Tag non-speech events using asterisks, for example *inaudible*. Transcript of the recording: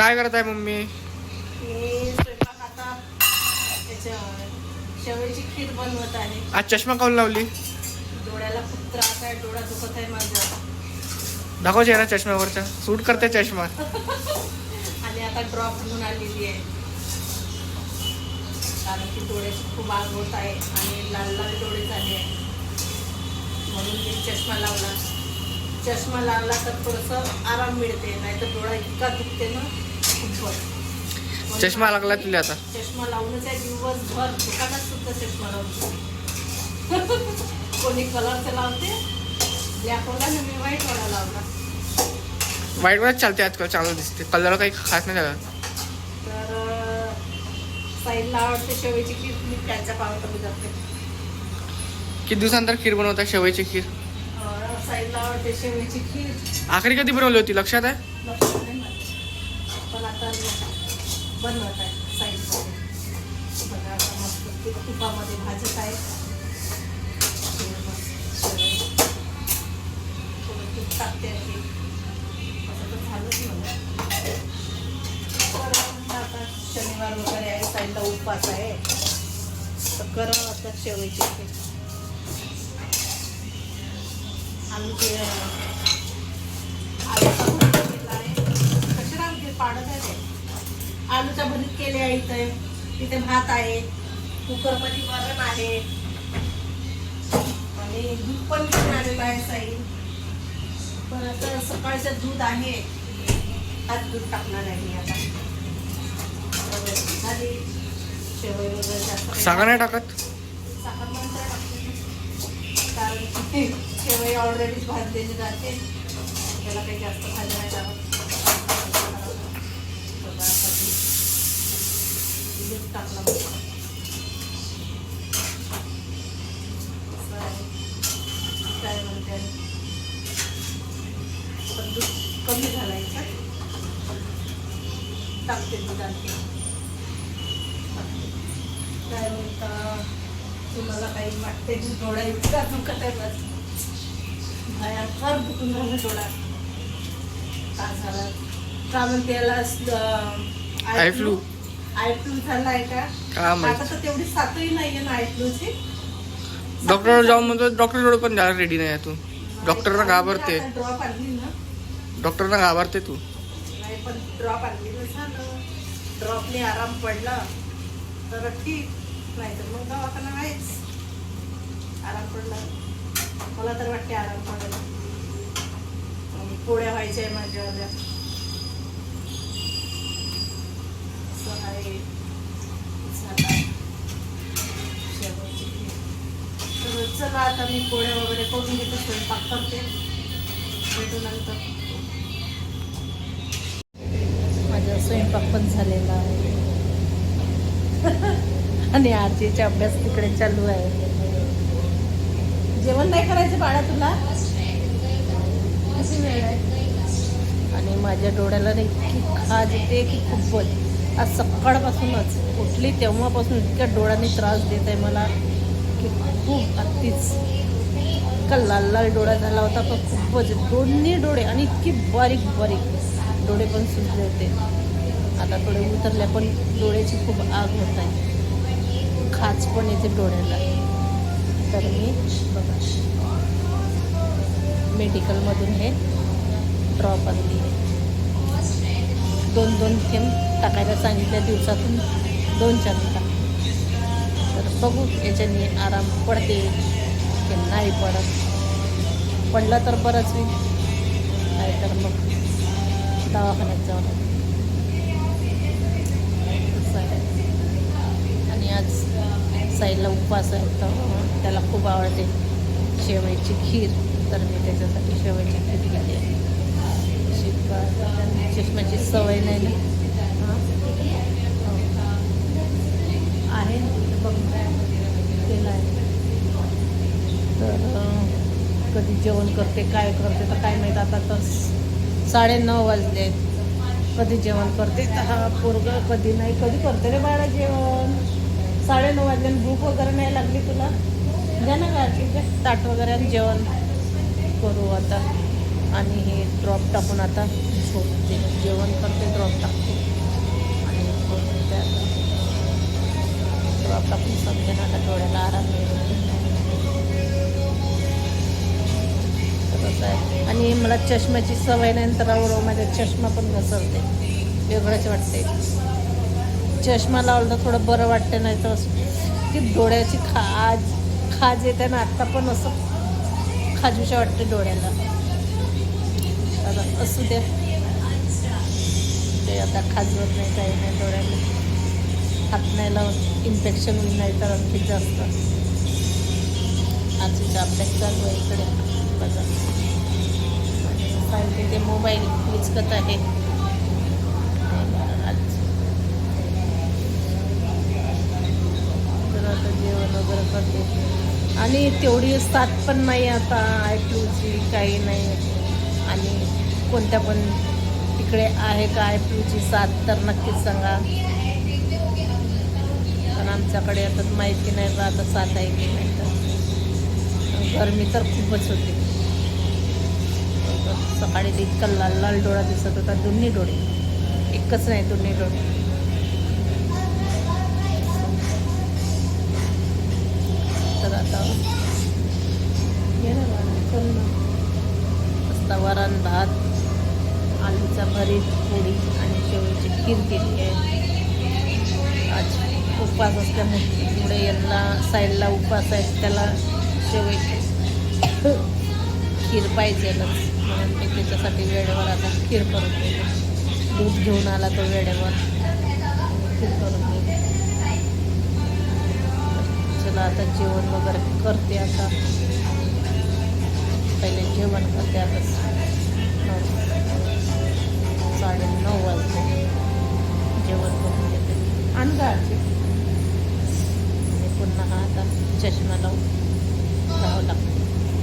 काय करत आहे मम्मी? मी स्वयंपाक आता त्याच्या शेवयाची खीर बनवत आहे. आज चष्मा काऊन लावली? डोळ्याला खूप त्रास आहे डोळा दुखत आहे माझा दाखव चेहरा चष्म्यावरचा. सूट करते चष्मा. *laughs* आणि आता ड्रॉप घेऊन आलेली आहे. कारण की डोळ्याची खूप आग होत आहे आणि लाल लाल डोळे झाले आहे. म्हणून मी चष्मा लावला. चष्मा लावला तर थोडंसं आराम मिळते नाहीतर डोळा इतका दुखते ना खूपच चष्मा लागला तुला आता? चष्मा लावूनच आहे दिवसभर दुकानात सुद्धा चष्मा लावतो. *laughs* कोणी कलरचा लावते ब्लॅक वाला ना मी व्हाईट वाला लावला. वाईट वेळात चालते आजकाल चांगलं दिसते कलर काही खास नाही झाला? तर साईडला आवडते शेवयाची खीर मी त्यांच्या पावत मी जाते किती दिवसानंतर खीर बनवता शेवयाची खीर? अं, साईडला आवडते शेवयाची खीर. आखरी कधी बनवली होती? लक्षात आहे? लक्षात नाही. पण आता बनवत आहे साईडमध्ये. बघा आता मस्त ते तुपामध्ये भाजत आहे. मस्त शेवई. थोडं तूप टाकते आहे असं तर झालंच आता शनिवार वगैरे आहे साईडला उपवास आहे. तर करा आता शेवयाची खीर आम्ही ते आलूचा केला आहे. कशाला पाडत आहे ते? आलूचा भरीत केले आहे इथे. इथे भात आहे. कुकरमध्ये वरण आहे. आणि दूध पण घेऊन आलेलं आहे साई. परत सकाळचं दूध आहे. आज दूध टाकणार आहे मी आता. झाली वगैरे जास्त साखर नाही टाकत? साखर नंतर टाकते. कारण की शेवई ऑलरेडी भाजलेली जाते त्याला काही जास्त भाजी नाही लागत. बघा आता काय म्हणते पण दूध कमी झालं याच्यात टाकते दूध आणखी. काय म्हणता तुम्हाला काही वाटते की डोळा इतका दुखत आहे राहिलं डोळा काय झालं? का म्हणते याला आय फ्लू. I flu. झाला आहे का? आता तर तेवढी सातही नाहीये ना आय फ्लूची डॉक्टर जाऊन म्हणतो डॉक्टर जोड पण जायला रेडी नाही आहे तू. डॉक्टरना घाबरते. डॉक्टरना घाबरते तू. नाही पण ड्रॉप आणली ड्रॉपने आराम पडला तर ठीक. नाही तर मग दवाखाना आहेच. आराम पडला. मला तर वाटते आराम पडेल. आणि पोळ्या व्हायच्या आहे माझ्या उद्या असं आहे. तर चला आता मी पोळ्या वगैरे करून घेते स्वयंपाक करते. भेटू नंतर. माझा स्वयंपाक पण झालेला आहे. *laughs* आणि आजीचा अभ्यास तिकडे चालू आहे. जेवण नाही करायचं बाळा तुला? किती वेळ आहे. आणि माझ्या डोळ्याला इतकी खाज येते की खूपच. आज सकाळपासूनच उठली तेव्हापासून इतक्या डोळ्याने त्रास देत आहे मला की खूप अतिच. इतका लाल लाल डोळा झाला होता पण खूपच. दोन्ही डोळे आणि इतकी बारीक बारीक डोळे पण सुजले होते. आता थोडे उतरले पण डोळ्याची खूप आग होत आहे. खाज पण येते डोळ्याला. तर मी बघा. मेडिकलमधून हे ड्रॉप आणली आहे. दोन दोन थेंब टाकायला सांगितल्या दिवसातून दोन चार टाक तर बघू याच्याने आराम पडते की नाही पडत. पडला तर बरंच होईल. नाही तर मग दवाखान्यात जावं लागेल असं आहे. आणि आज साईडला उपवास आहे तर त्याला खूप आवडते शेवयाची खीर. तर मी त्याच्यासाठी शेवयाची खीर केली आहे चष्म्याची सवय नाही ना? हो. आहे. केलं आहे. तर कधी जेवण करते काय करते तर काय माहीत आता तर साडे नऊ वाजले कधी जेवण करते तर हा पोरग कधी नाही कधी करते रे बाळा जेवण? साडे नऊ वाजले भूक वगैरे नाही लागली तुला? द्या ना का ठीक ताट वगैरे आणि जेवण करू आता. आणि हे ड्रॉप टाकून आता झोपते. जेवण करते ड्रॉप टाकते. आणि झोपते. आता ड्रॉप टाकून समजेन आता डोळ्याला आराम मिळेल आहे. आणि मला चष्म्याची सवय नाही तर माझ्या चष्मा पण घसरते. वेगळंच वाटते चष्मा लावलं तर थोडं बरं वाटतं नाही तर असं की डोळ्याची खाज खाज येते ना आत्ता पण असं खाजूशा वाटते डोळ्याला. आता असू द्या ते आता खाजवत नाही काही नाही डोळ्याला हात नाही लावून इन्फेक्शन होईल नाही तर आणखी जास्त. आजचा अभ्यास चालू आहे इकडे. बघा. सांगते ते मोबाईल विचकत आहे आज तर आता जेवण वगैरे करते. आणि तेवढी साथ पण नाही आता आय फ्लूची काही नाही. आणि कोणत्या पण तिकडे आहे का आय फ्लूची साथ तर नक्कीच सांगा. पण आमच्याकडे आता माहिती नाही बा आता साथ आहे की नाही तर. गरमी तर खूपच होती. सकाळी इतका लाल लाल डोळा दिसत होता दोन्ही डोळे. एकच नाही दोन्ही डोळे. आता. ये ना चल ना. मस्त वरण भात आलूचा भरीत पोळी आणि शेवळीची खीर केली आहे. आज उपवास असल्यामुळे पुढे यांना साईडला उपवास आहे त्याला शेवळीची खीर पाहिजेलच म्हणून मी त्याच्यासाठी वेळेवर आता खीर करून देते. दूध घेऊन आला तो वेळेवर. खीर करून देते. चला आता जेवण वगैरे करते आता. पहिले जेवण करते आता. साडे नऊ वाजले. जेवण करून घेते. आणि पुन्हा हा आता चष्मा लावून राहावं लागते